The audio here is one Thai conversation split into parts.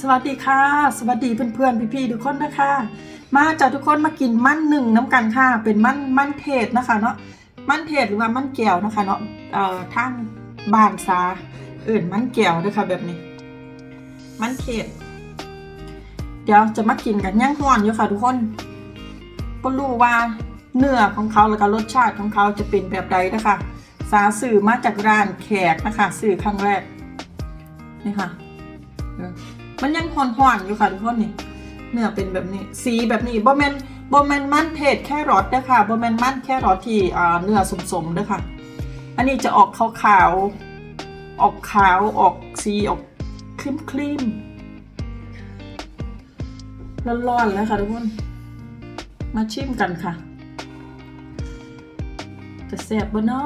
สวัสดีค่ะ สวัสดีเพื่อนๆพี่ๆทุกคนนะคะ มาจากทุกคนมากินมันหนึ่งน้ำกันค่ะ เป็นมันมันเทศนะคะเนาะมันเทศหรือว่ามันแก้วนะคะเนาะเอ่อทางบานซาเอื่นมันแก้วด้วยค่ะแบบนี้ มันเทศเดี๋ยวจะมากินกันย่างห่อนอยู่ค่ะทุกคนก็รู้ว่าเนื้อของเขาแล้วก็รสชาติของเขาจะเป็นแบบใดนะคะสาสื่อมาจากร้านแขกนะคะ สื่อครั้งแรกนี่ค่ะ มันยังห่อนๆอยู่ค่ะทุกคนนี่เนื้อเป็นแบบนี้ สีแบบนี้บ่แมนบ่แมนมันเทศแค่รสเด้อค่ะบ่แมนมันแค่รสที่เนื้อสมๆเด้อค่ะ อันนี้จะออกขาวๆออกขาวออกสีออกครีมครีมๆร้อนๆแล้วค่ะทุกคนมาชิมกันค่ะจะแซ่บบ่เนา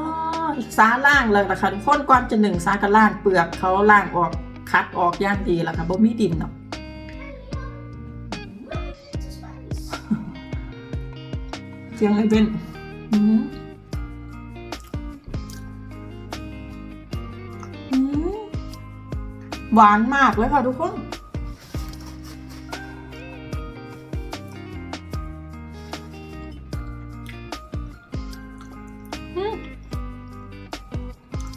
ะอีกซาล่างเลยนะคะทุกคนก่อนจะหนึ่งซากันล่างเปลือกเขาล่างออก คัดออกอย่างดีแล้วค่ะบ่มีดินเนาะเสียงอ้เบนอืมอืมหวานมากเลยค่ะทุกคนอืม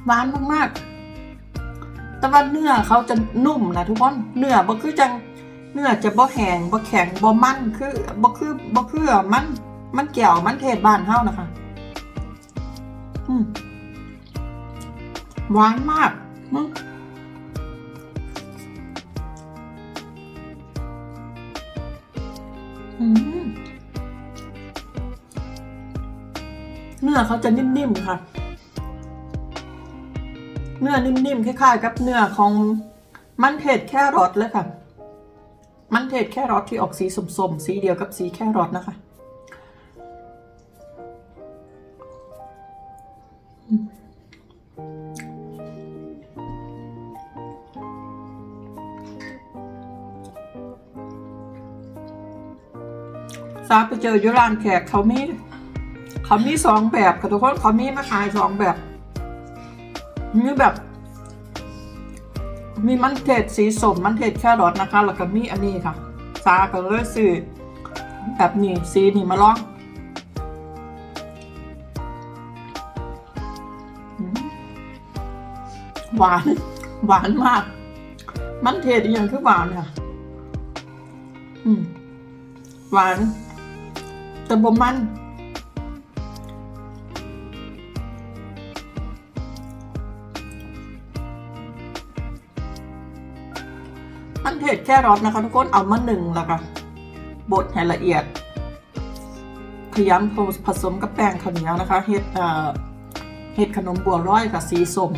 หวานมากๆ แต่ว่าเนื้อเขาจะนุ่มนะทุกคนเนื้อบ่คือจังเนื้อจะบ่แห้งบ่แข็งบ่มันคือบ่คือบ่คือมันมันแก้วมันเทศบ้านเฮานะคะอืมหวานมากอืมอืมเนื้อเขาจะนิ่มๆค่ะ เนื้อนิ่มๆคล้ายๆกับเนื้อของมันเทศแครอทเลยค่ะ มันเทศแครอทที่ออกสีสมๆสีเดียวกับสีแครอทนะคะซาไปเจออยุรานแขกเขามี เขามีสองแบบค่ะทุกคนเขามีมาขายสองแบบ มีแบบ มีมันเทศสีสมมันเทศแค่รสนะคะ แล้วก็มีอันนี้ค่ะ ซาก็เลยซื้อแบบนี้สีนี่มาลองอืมหวาน หวานมาก มันเทศอย่างคือหวานค่ะหวาน แต่บ่มัน มันเทศแค่รสนะคะทุกคนเอามาหนึ่งแล้วก็บดให้ละเอียด พยายามผสมกับแป้งข้าวเหนียวนะคะเฮ็ดเอ่อเฮ็ดขนมบัวร้อยกับสีส้ม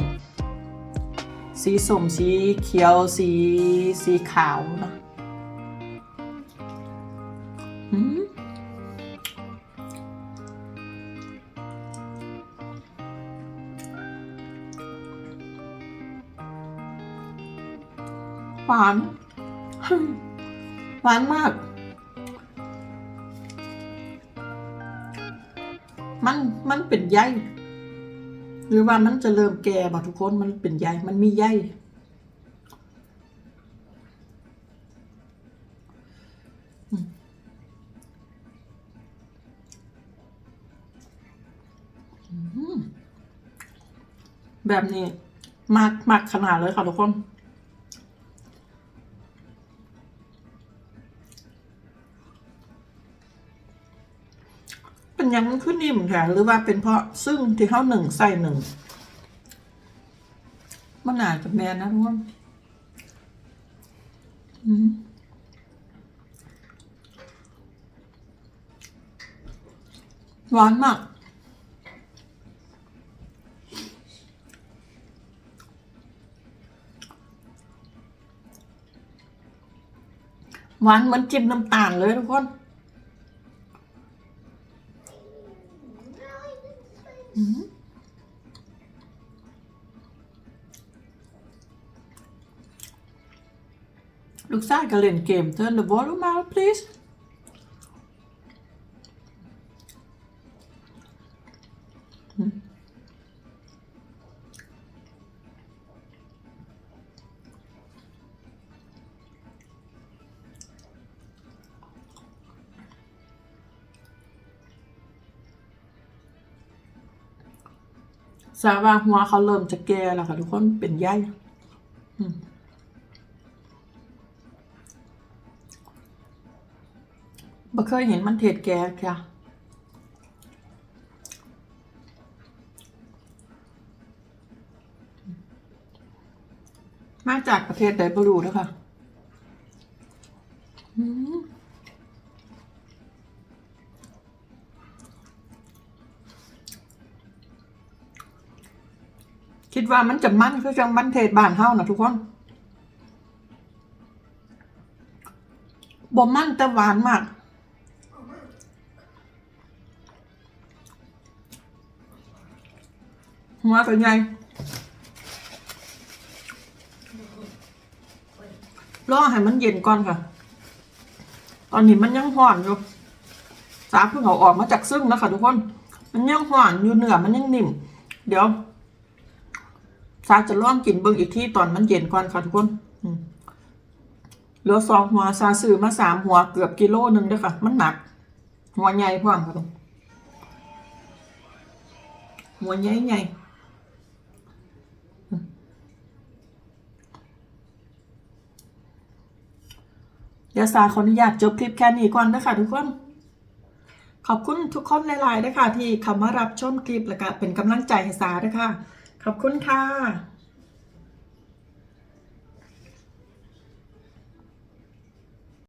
สีส้มสีเขียวสีสีขาวนะอืมหวาน หวานมาก มันมันเป็นใยหรือว่ามันจะเริ่มแก่บ่ทุกคนมันเป็นใยมันมีใยแบบนี้มากมากขนาดเลยค่ะทุกคน เป็นยังมันขึ้นนิ่มแถหรือว่าเป็นเพราะซึ่งที่เขาหนึ่งใส่หนึ่งมันอาจจะแมนนะทุกคนอืมหวานมากหวานเหมือนจิ้มน้ำตาลเลยทุกคน อืมลูกชายก็เล่นเกม Turn the volume out please อื มทราบว่าหัวเขาเริ่มจะแก่แล้วค่ะทุกคนเป็นใยอืมบ่เคยเห็นมันเทศแก่ค่ะมาจากประเทศไดบรูนะคะอืม คิดว่ามันจะมันคือจังมันเทศบ้านเฮานะทุกคนบ่มันแต่หวานมาก หัวเป็นไงรอให้มันเย็นก่อนค่ะ ตอนนี้มันยังห่อนอยู่ สาเพิ่งเอาออกมาจากซึ่งนะคะทุกคน มันยังห่อนอยู่เหนือมันยังนิ่ม เดี๋ยว สาจะล่องกินเบิ่งอีกที่ตอนมันเย็นก่อนค่ะทุกคนเหลือสองหัวซาซื้อมาสามหัวเกือบกิโลหนึ่งเด้วยค่ะ มันหนัก หัวใหญ่พร้อมค่ะทุกหัวใหญ่ใหญ่เดี๋ยวสาขออนุญาตจบคลิปแค่นี้ก่อนนะคะทุกคน ขอบคุณทุกคนหลายๆนะคะที่เข้ามารับชมคลิปและก็เป็นกำลังใจให้สาด้วยค่ะ ขอบคุณค่ะ